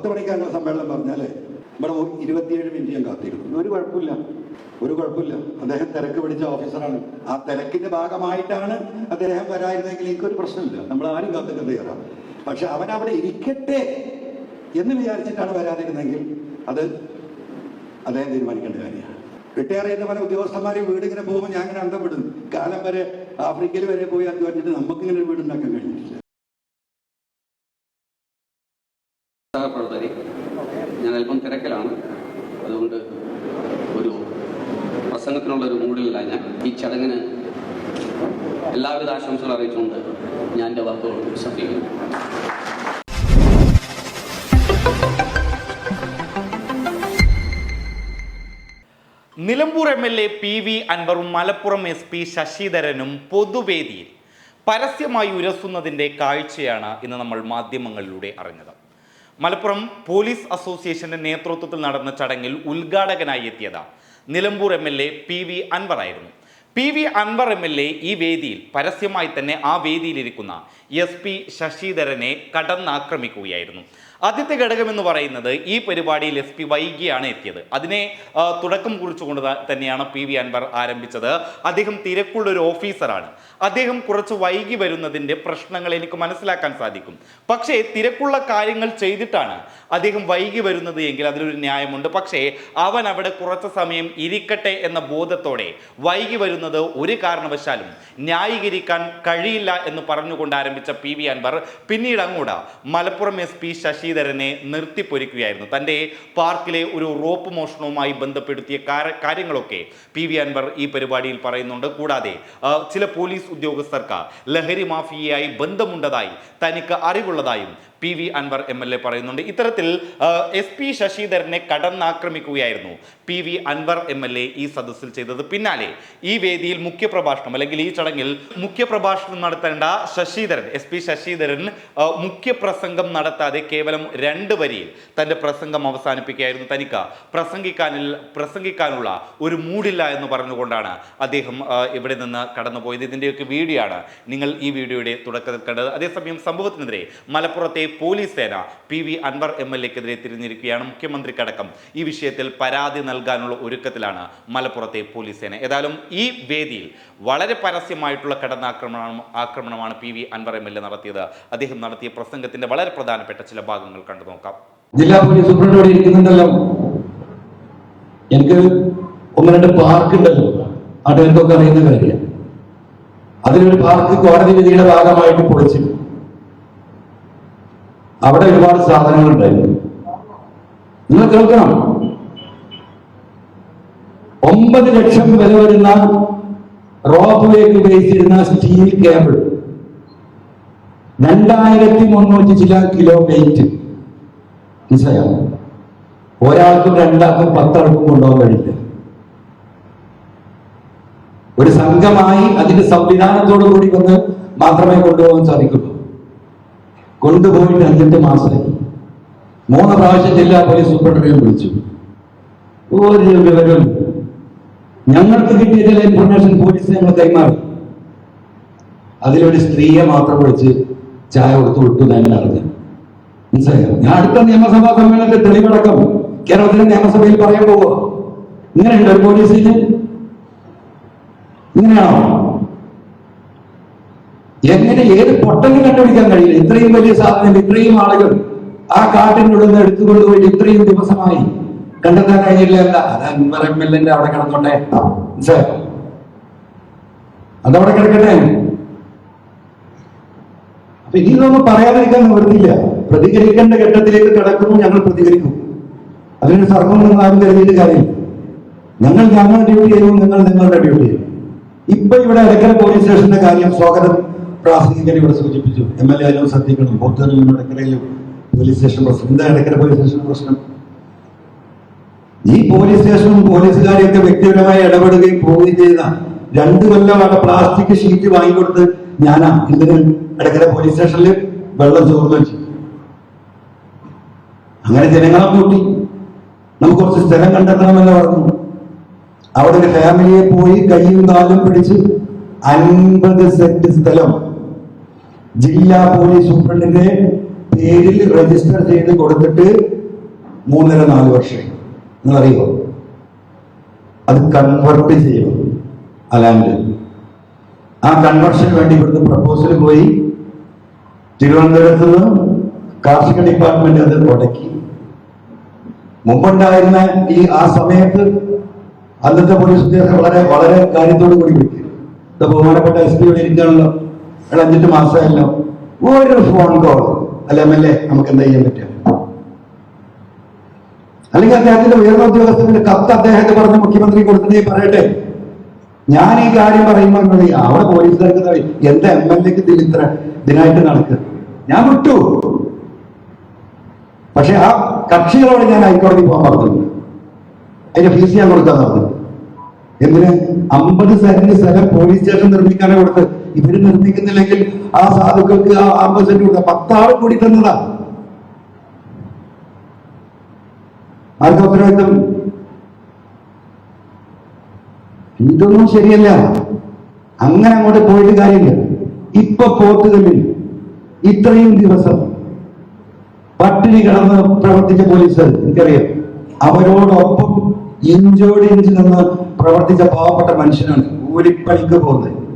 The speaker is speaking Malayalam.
പത്ത് മണിക്കാണ് സമ്മേളനം പറഞ്ഞാലേ? ഇവിടെ ഇരുപത്തിയേഴ് മിനിറ്റ് ഞാൻ കാത്തിരുന്നു ഒരു കുഴപ്പമില്ല. ഒരു കുഴപ്പമില്ല. അദ്ദേഹം തിരക്ക് പിടിച്ച ഓഫീസറാണ്. ആ തിരക്കിന്റെ ഭാഗമായിട്ടാണ് അദ്ദേഹം വരായിരുന്നെങ്കിൽ എനിക്കൊരു പ്രശ്നമില്ല. നമ്മൾ ആരും കാത്തിക്കാൻ തയ്യാറാണ് പക്ഷെ അവൻ അവിടെ ഇരിക്കട്ടെ എന്ന് വിചാരിച്ചിട്ടാണ് വരാതിരുന്നെങ്കിൽ അത് അദ്ദേഹം തീരുമാനിക്കേണ്ട കാര്യമാണ്. റിട്ടയർ ചെയ്യുന്ന പല ഉദ്യോഗസ്ഥന്മാരെയും വീട് ഇങ്ങനെ പോകുമ്പോൾ ഞാൻ ഇങ്ങനെ അന്തപ്പെടുന്നു കാലം വരെ ആഫ്രിക്കയിൽ വരെ പോയി അത് നമുക്ക് ഇങ്ങനെ ഒരു വീട് ഉണ്ടാക്കാൻ കഴിഞ്ഞിട്ടില്ല സഹപ്രവർത്തകരെ ഞാൻ അല്പം തിരക്കിലാണ്. അതുകൊണ്ട് ഒരു പ്രസംഗത്തിനുള്ള ഒരു മൂഡിലല്ല ഞാൻ. ഈ ചടങ്ങിന് എല്ലാവിധ ആശംസകൾ അറിയിച്ചുകൊണ്ട് ഞാൻ എന്റെ വാക്കുകൾ ശ്രദ്ധിക്കുന്നു Nilambur M L A P V അൻവറും Malappuram S P ശശിധരനും പൊതുവേദിയിൽ പരസ്യമായി ഉരസുന്നതിന്റെ കാഴ്ചയാണ് ഇന്ന് നമ്മൾ മാധ്യമങ്ങളിലൂടെ അറിഞ്ഞത്. മലപ്പുറം പോലീസ് അസോസിയേഷന്റെ നേതൃത്വത്തിൽ നടന്ന ചടങ്ങിൽ ഉദ്ഘാടകനായി എത്തിയത് Nilambur M L A P V Anvar ആയിരുന്നു. P V Anvar M L A ഈ വേദിയിൽ പരസ്യമായി തന്നെ ആ വേദിയിലിരിക്കുന്ന എസ് പി ശശിധരനെ കടന്നാക്രമിക്കുകയായിരുന്നു. ആദ്യത്തെ ഘടകം എന്ന് പറയുന്നത് ഈ പരിപാടിയിൽ എസ് പി വൈകിയാണ് എത്തിയത്. അതിനെ തുടക്കം കുറിച്ചുകൊണ്ട് തന്നെയാണ് പി വി അൻവർ ആരംഭിച്ചത്. അദ്ദേഹം തിരക്കുള്ള ഒരു ഓഫീസറാണ്. അദ്ദേഹം കുറച്ച് വൈകി വരുന്നതിന്റെ പ്രശ്നങ്ങൾ എനിക്ക് മനസ്സിലാക്കാൻ സാധിക്കും. പക്ഷേ തിരക്കുള്ള കാര്യങ്ങൾ ചെയ്തിട്ടാണ് അദ്ദേഹം വൈകി വരുന്നത് എങ്കിൽ അതിലൊരു ന്യായമുണ്ട്. പക്ഷേ അവൻ അവിടെ കുറച്ച് സമയം ഇരിക്കട്ടെ എന്ന ബോധത്തോടെ വൈകി വരുന്നത് ഒരു കാരണവശാലും ന്യായീകരിക്കാൻ കഴിയില്ല എന്ന് പറഞ്ഞുകൊണ്ട് ആരംഭിച്ച പി വി അൻവർ പിന്നീട് അങ്ങോട്ട് മലപ്പുറം എസ് പി ശശിധരനെ നിർത്തിപ്പൊരിക്കുകയായിരുന്നു. തന്റെ പാർക്കിലെ ഒരു റോപ്പ് മോഷണവുമായി ബന്ധപ്പെടുത്തിയ കാര്യങ്ങളൊക്കെ പി വി അൻവർ ഈ പരിപാടിയിൽ പറയുന്നുണ്ട്. കൂടാതെ ചില പോലീസ് ഉദ്യോഗസ്ഥർക്ക് ലഹരി മാഫിയയായി ബന്ധമുണ്ടതായി തനിക്ക് അറിവുള്ളതായും P V Anvar M L A പറയുന്നുണ്ട്. ഇത്തരത്തിൽ എസ് പി ശശിധരനെ കടന്നാക്രമിക്കുകയായിരുന്നു P V Anvar M L A ഈ സദസ്സിൽ ചെയ്തത്. പിന്നാലെ ഈ വേദിയിൽ മുഖ്യപ്രഭാഷണം അല്ലെങ്കിൽ ഈ ചടങ്ങിൽ മുഖ്യപ്രഭാഷണം നടത്തേണ്ട ശശിധരൻ എസ് പി ശശിധരൻ മുഖ്യപ്രസംഗം നടത്താതെ കേവലം രണ്ട് വരിയിൽ തന്റെ പ്രസംഗം അവസാനിപ്പിക്കുകയായിരുന്നു തനിക്ക്. പ്രസംഗിക്കാനിൽ പ്രസംഗിക്കാനുള്ള ഒരു മൂടില്ല എന്ന് പറഞ്ഞുകൊണ്ടാണ് അദ്ദേഹം ഇവിടെ നിന്ന് കടന്നുപോയത്. ഇതിന്റെയൊക്കെ വീഡിയോ ആണ് നിങ്ങൾ ഈ വീഡിയോയുടെ തുടക്കത്തിൽ കണ്ടത്. അതേസമയം സംഭവത്തിനെതിരെ മലപ്പുറത്തെ പോലീസ് സേന P V Anvar M L എക്കെതിരെ തിരിഞ്ഞിരിക്കുകയാണ് മുഖ്യമന്ത്രിക്കടക്കം. ഈ വിഷയത്തിൽ പരാതി നൽകാനുള്ള ഒരുക്കത്തിലാണ് മലപ്പുറത്തെ പോലീസ് സേന. ഏതായാലും ഈ വേദിയിൽ വളരെ പരസ്യമായിട്ടുള്ള കടന്നാക്രമണം ആക്രമണമാണ് P V Anvar M L A നടത്തിയത്. അദ്ദേഹം നടത്തിയ പ്രസംഗത്തിന്റെ വളരെ പ്രധാനപ്പെട്ട ചില ഭാഗങ്ങൾ കണ്ടു നോക്കാം. ജില്ലാ പോലീസ് ഇരിക്കുന്നുണ്ടല്ലോ. എനിക്ക് ഒന്ന് രണ്ട് പാർക്ക് ഉണ്ടല്ലോ. നാട്ടുകാർക്കൊക്കെ അറിയുന്ന കാര്യം. അതിലൊരു പാർക്ക് കോടതി വിധിയുടെ ഭാഗമായിട്ട് പൊളിച്ചു അവിടെ ഒരുപാട് സാധനങ്ങൾ ഉണ്ടായിരുന്നു നിങ്ങൾ കേൾക്കണം. ഒമ്പത് ലക്ഷം വില വരുന്ന റോപ്പിലേക്ക് ഉപയോഗിച്ചിരുന്ന സ്റ്റീൽ കേബിൾ. രണ്ടായിരത്തി മുന്നൂറ്റി ചില കിലോ വെയിറ്റ്. മനസ്സിലായോ? ഒരാൾക്കും രണ്ടാൾക്കും പത്താൾക്കും കൊണ്ടുപോകാൻ കഴിയില്ല. ഒരു സംഘമായി അതിന്റെ സംവിധാനത്തോടു കൂടി വന്ന് മാത്രമേ കൊണ്ടുപോകാൻ സാധിക്കുള്ളൂ. കൊണ്ടുപോയിട്ട് അഞ്ചെട്ട് മാസമായി മൂന്ന് പ്രാവശ്യം ജില്ലാ പോലീസ് സൂപ്രണ്ടിനെ വിളിച്ചു. ഒരു വിവരവും ഞങ്ങൾക്ക് കിട്ടിയ ചില ഇൻഫർമേഷൻ പോലീസിന് ഞങ്ങൾ കൈമാറി. അതിലൊരു സ്ത്രീയെ മാത്രം വിളിച്ച് ചായ കൊടുത്തു വിട്ടു തന്നെ അറിഞ്ഞു മനസ്സിലായോ? ഞാൻ അടുത്ത നിയമസഭാ സമ്മേളനത്തിൽ തെളിവടക്കം കേരളത്തിലെ നിയമസഭയിൽ പറയാൻ പോവുക. ഇങ്ങനെയുണ്ട് ഒരു പോലീസിന് ഇങ്ങനെയാണോ? എങ്ങനെ ഏത് പൊട്ടലും കണ്ടുപിടിക്കാൻ കഴിയില്ല? ഇത്രയും വലിയ സാധനം ഇത്രയും ആളുകൾ ആ കാട്ടിനുള്ളിൽ നിന്ന് എടുത്തുകൊണ്ടുപോയിട്ട് ഇത്രയും ദിവസമായി കണ്ടെത്താൻ കഴിഞ്ഞില്ല അല്ല അത് അൻവർ അവിടെ കിടന്നോട്ടെ. മനസ്സിലായോ അതവിടെ കിടക്കട്ടെ. അപ്പൊ ഇതൊന്നും പറയാതിരിക്കാൻ നിവൃത്തിയില്ല പ്രതികരിക്കേണ്ട ഘട്ടത്തിലേക്ക് കിടക്കുന്നു ഞങ്ങൾ പ്രതികരിക്കും. അതിനൊരു സർവം നിങ്ങൾ ആരും കരുതിയിട്ട് കാര്യമില്ല ഞങ്ങൾ ഞങ്ങളുടെ ഡ്യൂട്ടി ചെയ്യും നിങ്ങൾ നിങ്ങളുടെ ഡ്യൂട്ടി. ചെയ്യും ഇപ്പൊ ഇവിടെ ഇടയ്ക്കൽ പോലീസ് സ്റ്റേഷന്റെ കാര്യം സ്വാഗതം. പ്രാസംഗികൻ ഇവിടെ സൂചിപ്പിച്ചു. എം എൽ എ ആയാലും സത്യങ്ങളും പോത്തറിലും ഇടക്കരയിലും പോലീസ് സ്റ്റേഷൻ പ്രശ്നം. എന്താ ഇടക്കര പോലീസ് സ്റ്റേഷൻ പ്രശ്നം? ഈ പോലീസ് സ്റ്റേഷനും പോലീസുകാരെയൊക്കെ വ്യക്തിപരമായി ഇടപെടുകയും പോവുകയും ചെയ്ത രണ്ടു കൊല്ലം അവിടെ പ്ലാസ്റ്റിക് ഷീറ്റ് വാങ്ങിക്കൊടുത്ത് ഞാനാ ഇന്ന് ഇടക്കര പോലീസ് സ്റ്റേഷനിൽ വെള്ളം ചോർന്നു വെച്ചു. അങ്ങനെ ജനങ്ങളെ കൂട്ടി. നമുക്ക് കുറച്ച് സ്ഥലം കണ്ടെത്തണമെന്ന് പറഞ്ഞു. അവിടെ ഒരു ഫാമിലിയെ പോയി കയ്യും കാലും പിടിച്ച് അൻപത് സെന്റ് സ്ഥലം ജില്ലാ പോലീസ് സൂപ്രണ്ടിന്റെ പേരിൽ രജിസ്റ്റർ ചെയ്ത് കൊടുത്തിട്ട് മൂന്നര നാല് വർഷം. നിങ്ങളറിയോ? അത് കൺവെർട്ട് ചെയ്യണം അലാൻഡ് ലാൻഡ് ആ കൺവെർഷന് വേണ്ടി ഇവിടുന്ന് പ്രപ്പോസൽ പോയി. തിരുവനന്തപുരത്ത് നിന്ന് കാർഷിക ഡിപ്പാർട്ട്മെന്റ് അത് മുടക്കി മുമ്പുണ്ടായിരുന്ന ഈ ആ സമയത്ത് അന്നത്തെ പോലീസ് ഉദ്യോഗസ്ഥർ വളരെ വളരെ കാര്യത്തോടു കൂടി വിളിക്കും ബഹുമാനപ്പെട്ട എസ് പി ഇരിക്കാനുള്ള അയാൾ അഞ്ചെട്ട് മാസമായല്ലോ ഒരു ഫോൺ കോൾ അല്ല എം എൽ എ നമുക്ക് എന്താ ചെയ്യാൻ പറ്റുക? അല്ലെങ്കിൽ അദ്ദേഹത്തിന്റെ ഉയർന്ന ഉദ്യോഗസ്ഥന്റെ കത്ത് അദ്ദേഹത്തെ പറഞ്ഞ മുഖ്യമന്ത്രി കൊടുക്കുന്നേ പറയട്ടെ? ഞാൻ ഈ കാര്യം പറയുമ്പോൾ അവിടെ പോലീസുകാർക്ക്? എന്താ എം എൽ എക്ക് ഇതിൽ ഇത്ര ഇതിനായിട്ട് നടക്കുക ഞാൻ വിട്ടു. പക്ഷെ ആ കക്ഷികളോട് ഞാൻ ഹൈക്കോടതി പോകാൻ പറഞ്ഞിട്ടുണ്ട്. അതിന്റെ ഫീസ് ഞാൻ കൊടുക്കാൻ പറഞ്ഞു എന്തിന്? അമ്പത് സെന്റ് സ്ഥലം പോലീസ് സ്റ്റേഷൻ നിർമ്മിക്കാനാണ് കൊടുത്ത് ഇവർ നിർമ്മിക്കുന്നില്ലെങ്കിൽ ആ സാധുക്കൾക്ക് ആ അമ്പത് സെന്റ് കൊടുത്ത പത്താളും കൂടി തന്നതാ. ആർക്കും ഉത്തരവാദിത്തം? ഇതൊന്നും ശരിയല്ല. അങ്ങനെ അങ്ങോട്ട് പോയിട്ട് കാര്യമില്ല. ഇപ്പൊ പോർട്ടുകളിൽ ഇത്രയും ദിവസം പട്ടിണി കിടന്ന് പ്രവർത്തിച്ച പോലീസ് എനിക്കറിയാം. അവരോടൊപ്പം ഇഞ്ചോട് ഇഞ്ച് നിന്ന് പ്രവർത്തിച്ച പാവപ്പെട്ട മനുഷ്യനാണ് കൂലിപ്പണിക്ക് പോകുന്നത്.